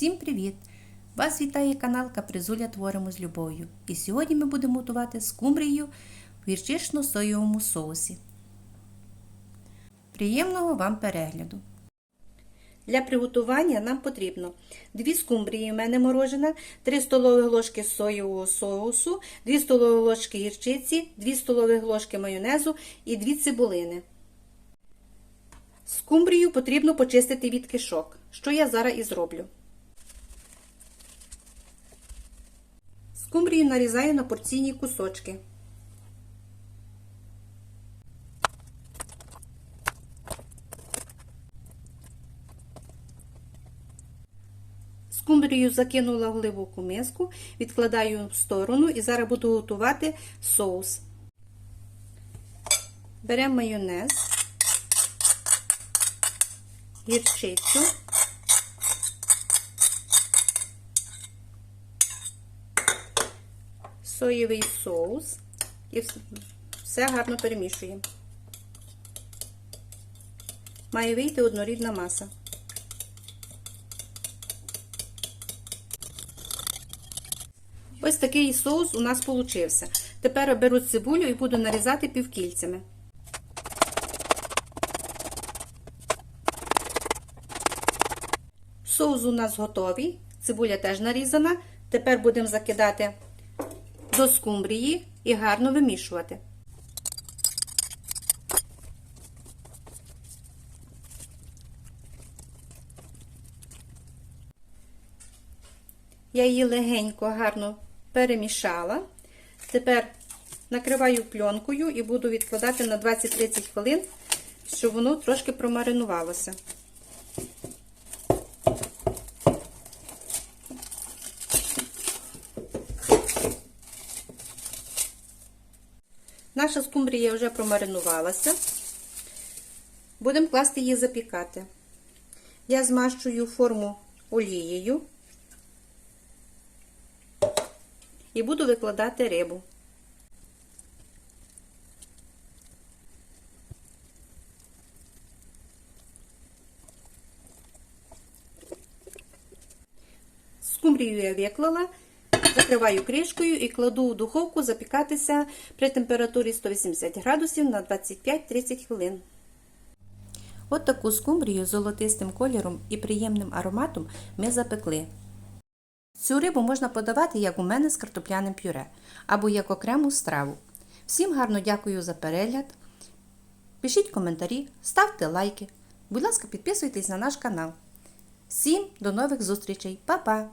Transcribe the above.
Всім привіт! Вас вітає канал Капризуля Творимо з любов'ю. І сьогодні ми будемо готувати скумбрію в гірчично-соєвому соусі. Приємного вам перегляду! Для приготування нам потрібно 2 скумбрії у мене морожена, 3 столові ложки соєвого соусу, 2 столові ложки гірчиці, 2 столові ложки майонезу і 2 цибулини. Скумбрію потрібно почистити від кишок, що я зараз і зроблю. Скумбрію нарізаю на порційні кусочки. Скумбрію закинула в глибоку миску, відкладаю в сторону і зараз буду готувати соус. Беремо майонез, гірчицю, соєвий соус і все гарно перемішуємо. Має вийти однорідна маса. Ось такий соус у нас получився. Тепер беру цибулю і буду нарізати півкільцями. Соус у нас готовий, цибуля теж нарізана. Тепер будемо закидати до скумбрії і гарно вимішувати. Я її легенько, гарно перемішала. Тепер накриваю пленкою і буду відкладати на 20-30 хвилин, щоб воно трошки промаринувалося. Наша скумбрія вже промаринувалася. Будемо класти її запікати. Я змащую форму олією і буду викладати рибу. Скумбрію я виклала, закриваю кришкою і кладу в духовку запікатися при температурі 180 градусів на 25-30 хвилин. От таку скумбрію з золотистим кольором і приємним ароматом ми запекли. Цю рибу можна подавати, як у мене з картопляним пюре, або як окрему страву. Всім гарно дякую за перегляд. Пишіть коментарі, ставте лайки. Будь ласка, підписуйтесь на наш канал. Всім до нових зустрічей. Па-па!